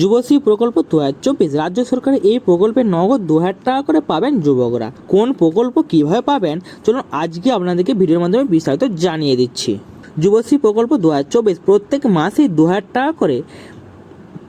যুবশ্রী প্রকল্প দু হাজার চব্বিশ। রাজ্য সরকারের এই প্রকল্পে নগদ দু হাজার টাকা করে পাবেন যুবকরা। কোন প্রকল্প কীভাবে পাবেন? চলুন আজকে আপনাদেরকে ভিডিওর মাধ্যমে বিস্তারিত জানিয়ে দিচ্ছি। যুবশ্রী প্রকল্প দু চব্বিশ প্রত্যেক মাসেই দু হাজার টাকা করে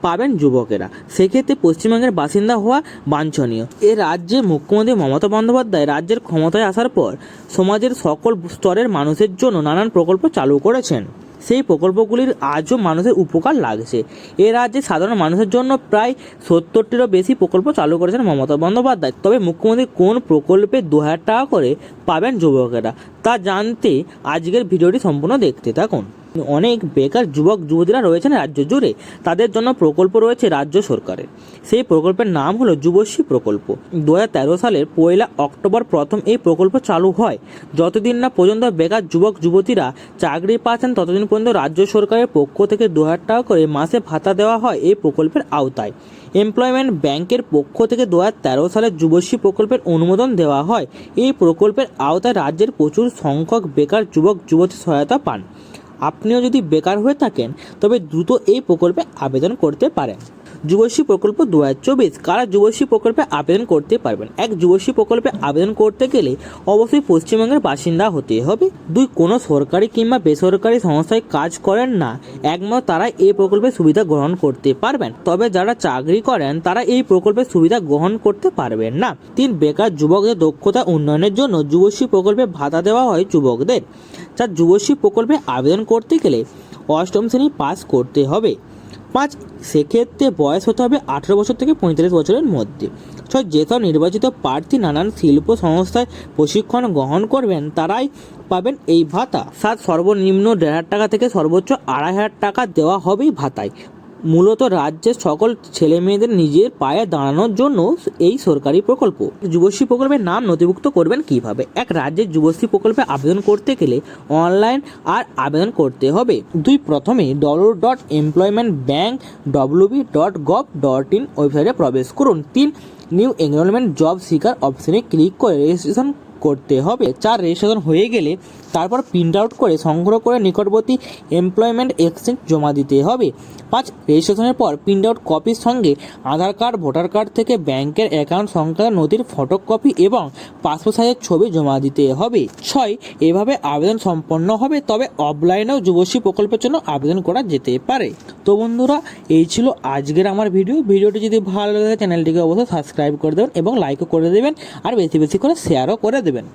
পাবেন যুবকেরা। সেক্ষেত্রে পশ্চিমবঙ্গের বাসিন্দা হওয়া বাঞ্ছনীয়। এ রাজ্যে মুখ্যমন্ত্রী মমতা বন্দ্যোপাধ্যায় রাজ্যের ক্ষমতায় আসার পর সমাজের সকল স্তরের মানুষের জন্য নানান প্রকল্প চালু করেছেন। সেই প্রকল্পগুলির আজও মানুষের উপকার লাগছে। এ রাজ্যে সাধারণ মানুষের জন্য প্রায় সত্তরটিরও বেশি প্রকল্প চালু করেছেন মমতা বন্দ্যোপাধ্যায়। তবে মুখ্যমন্ত্রী কোন প্রকল্পে দু হাজার টাকা করে পাবেন যুবকেরা তা জানতে আজকের ভিডিওটি সম্পূর্ণ দেখতে থাকুন। অনেক বেকার যুবক, যুবতীরা রয়েছেন রাজ্য জুড়ে। তাদের জন্য প্রকল্প রয়েছে রাজ্য সরকারের। সেই প্রকল্পের নাম হলো যুবশ্রী প্রকল্প। দু হাজার তেরো সালের পয়লা অক্টোবর প্রথম এই প্রকল্প চালু হয়। যতদিন না পর্যন্ত বেকার যুবক, যুবতীরা চাকরি পাচ্ছেন, ততদিন পর্যন্ত রাজ্য সরকারের পক্ষ থেকে দু হাজার টাকা করে মাসে ভাতা দেওয়া হয় এই প্রকল্পের আওতায়। এমপ্লয়মেন্ট ব্যাংকের পক্ষ থেকে দু হাজার সালের যুবশ্রী প্রকল্পের অনুমোদন দেওয়া হয়। এই প্রকল্পের আওতায় রাজ্যের প্রচুর সংখ্যক বেকার যুবক, যুবতী সহায়তা পান। আপনিও যদি বেকার হয়ে থাকেন, তবে দ্রুত এই প্রকল্পে আবেদন করতে পারেন। যুবশ্রী প্রকল্প দু হাজার চব্বিশ, কারা যুবশ্রী প্রকল্পে আবেদন করতে পারবেন? এক, যুবশ্রী প্রকল্পে আবেদন করতে গেলে অবশ্যই পশ্চিমবঙ্গের বাসিন্দা হতে হবে। দুই, কোনো সরকারি কিংবা বেসরকারি সংস্থায় কাজ করেন না। একমাত্র তারা এই প্রকল্পের সুবিধা গ্রহণ করতে পারবেন। তবে যারা চাকরি করেন, তারা এই প্রকল্পের সুবিধা গ্রহণ করতে পারবেন না। তিন, বেকার যুবকদের দক্ষতা উন্নয়নের জন্য যুবশ্রী প্রকল্পে ভাতা দেওয়া হয় যুবকদের। চার যুবশ্রী প্রকল্পে আবেদন করতে গেলে অষ্টম শ্রেণি পাস করতে হবে। পাঁচ, সেক্ষেত্রে বয়স হতে হবে আঠেরো বছর থেকে পঁয়তাল্লিশ বছরের মধ্যে। ছয় যেসব নির্বাচিত প্রার্থী নানান শিল্প সংস্থায় প্রশিক্ষণ গ্রহণ করবেন, তারাই পাবেন এই ভাতা। সাত, সর্বনিম্ন দেড় হাজার টাকা থেকে সর্বোচ্চ আড়াই হাজার টাকা দেওয়া হবেই ভাতায়। মূলত রাজ্যের সকল ছেলে মেয়েদের নিজের পায়ে দাঁড়ানোর জন্য এই সরকারি প্রকল্প। যুবশ্রী প্রকল্পের নাম নথিভুক্ত করবেন কীভাবে? এক, রাজ্যের যুবশ্রী প্রকল্পে আবেদন করতে গেলে অনলাইন আর আবেদন করতে হবে। দুই, প্রথমে W dot employment bank WB dot gov dot in ওয়েবসাইটে প্রবেশ করুন। তিন নিউ এনরোলমেন্ট জব সিকার অপশনে ক্লিক করে রেজিস্ট্রেশন করতে হবে। চার রেজিস্ট্রেশন হয়ে গেলে তারপর প্রিন্ট আউট করে, সংগ্রহ করে নিকটবর্তী এমপ্লয়মেন্ট এক্সচেঞ্জ জমা দিতে হবে। পাঁচ রেজিস্ট্রেশনের পর প্রিন্ট আউট কপির সঙ্গে আধার কার্ড, ভোটার কার্ড থেকে ব্যাংকের অ্যাকাউন্ট সংক্রান্ত নথির ফটোকপি এবং পাসপোর্ট সাইজের ছবি জমা দিতে হবে। ছয়, এভাবে আবেদন সম্পন্ন হবে, তবে অফলাইনেও যুবশ্রী প্রকল্পের জন্য আবেদন করা যেতে পারে। তো বন্ধুরা, এই ছিল আজকের আমার ভিডিও। ভিডিওটি যদি ভালো লাগে, চ্যানেলটিকে অবশ্যই সাবস্ক্রাইব করে দেবেন এবং লাইকও করে দেবেন, আর বেশি বেশি করে শেয়ারও করে দেবেন।